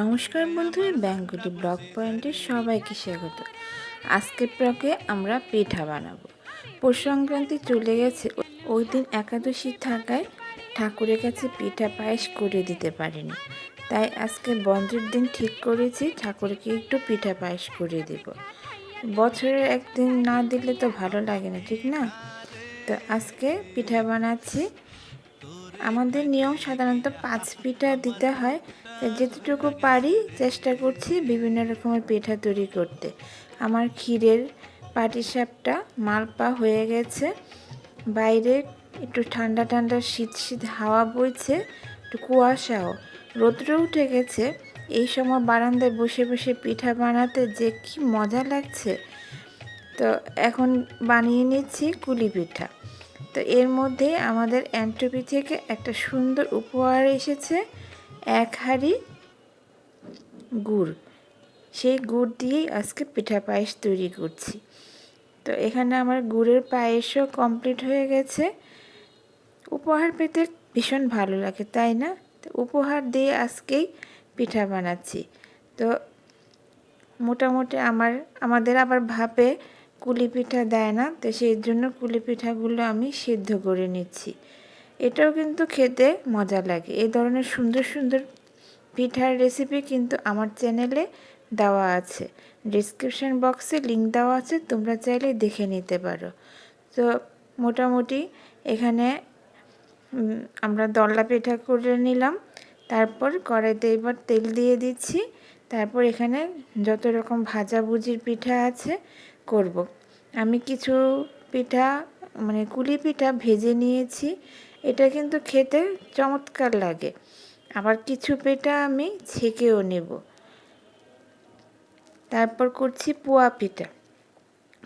নমস্কার বন্ধুরা, ব্যাঙ্গুলি ব্লক পয়েন্টে সবাইকে স্বাগত। আজকের ব্লকে আমরা পিঠা বানাবো। পৌষ সংক্রান্তি চলে গেছে। ওই দিন একাদশী থাকায় ঠাকুরের কাছে পিঠা পায়েস করে দিতে পারিনি। তাই আজকে বন্ধের দিন ঠিক করেছি, ঠাকুরকে একটু পিঠা পায়েস করে দেব। বছরের একদিন না দিলে তো ভালো লাগে না, ঠিক না? তো আজকে পিঠা বানাচ্ছি আমাদের নিয়ম সাধারণত পাঁচ পিঠা দিতে হয়। যেতটুকু পারি চেষ্টা করছি বিভিন্ন রকমের পিঠা তৈরি করতে। আমার ক্ষীরের পাটিসাপটা মালপা হয়ে গেছে। বাইরে একটু ঠান্ডা ঠান্ডা শীত শীত হাওয়া বইছে, একটু কুয়াশাও। রোদ্র উঠে গেছে। এই সময় বারান্দায় বসে বসে পিঠা বানাতে যে কি মজা লাগছে। তো এখন বানিয়ে নিচ্ছি কুলি পিঠা। তো এর মধ্যে আমাদের অ্যান্ট্রপি থেকে একটা সুন্দর উপহার এসেছে, এক হাঁড়ি গুড়। সেই গুড় দিয়েই আজকে পিঠা পায়েস তৈরি করছি। তো এখানে আমার গুড়ের পায়েসও কমপ্লিট হয়ে গেছে। উপহার পেতে ভীষণ ভালো লাগে, তাই না? তো উপহার দিয়ে আজকেই পিঠা বানাচ্ছি। তো মোটামুটি আমার, আমাদের আবার ভাপে কুলি পিঠা দেয় না, তো সেই জন্য কুলি পিঠাগুলো আমি সিদ্ধ করে নিচ্ছি। এটাও কিন্তু খেতে মজা লাগে। এই ধরনের সুন্দর সুন্দর পিঠার রেসিপি কিন্তু আমার চ্যানেলে দেওয়া আছে। ডিসক্রিপশান বক্সে লিঙ্ক দেওয়া আছে, তোমরা চাইলে দেখে নিতে পারো। তো মোটামুটি এখানে আমরা দল্লা পিঠা করে নিলাম। তারপর কড়াইতে এবার তেল দিয়ে দিচ্ছি। তারপর এখানে যত রকম ভাজাভুজির পিঠা আছে করব। আমি কিছু পিঠা মানে কুলি পিঠা ভেজে নিয়েছি। এটা কিন্তু খেতে চমৎকার লাগে। আবার কিছু পিঠা আমি ছেঁকেও নেব। তারপর করছি পোয়া পিঠা।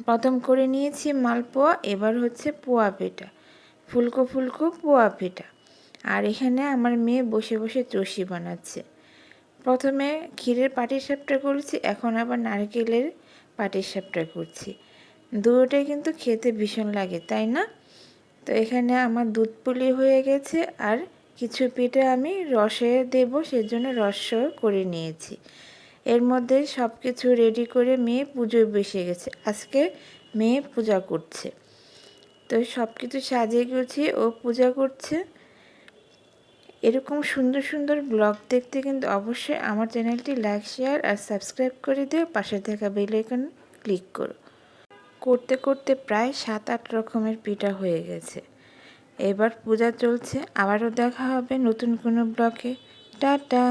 প্রথম করে নিয়েছি মালপোয়া, এবার হচ্ছে পোয়া পিঠা। ফুলকো ফুলকো পোয়া পিঠা। আর এখানে আমার মেয়ে বসে বসে চষি বানাচ্ছে। প্রথমে ক্ষীরের পাটিসাপটা করেছি, এখন আবার নারকেলের পাটিসাপটা করছি। দুটোটাই কিন্তু খেতে ভীষণ লাগে, তাই না? তো এখানে আমার দুধ পুলি হয়ে গেছে আর কিছু পিঠে আমি রসে দেব, সেজন্য রস করে নিয়েছি। এর মধ্যে সব কিছু রেডি করে মেয়ে পুজোয় বসে গেছে। আজকে মেয়ে পূজা করছে। তো সব কিছু সাজিয়ে গুছিয়ে ও পূজা করছে। এরকম সুন্দর সুন্দর ব্লগ দেখতে কিন্তু অবশ্যই আমার চ্যানেলটি লাইক, শেয়ার আর সাবস্ক্রাইব করে দিও। পাশে থাকা বেল আইকন ক্লিক করো। করতে করতে প্রায় সাত, আট রকমের পিঠা হয়ে গেছে। এবার পূজা চলছে। আবারও দেখা হবে নতুন কোনো ব্লগে। টাটা!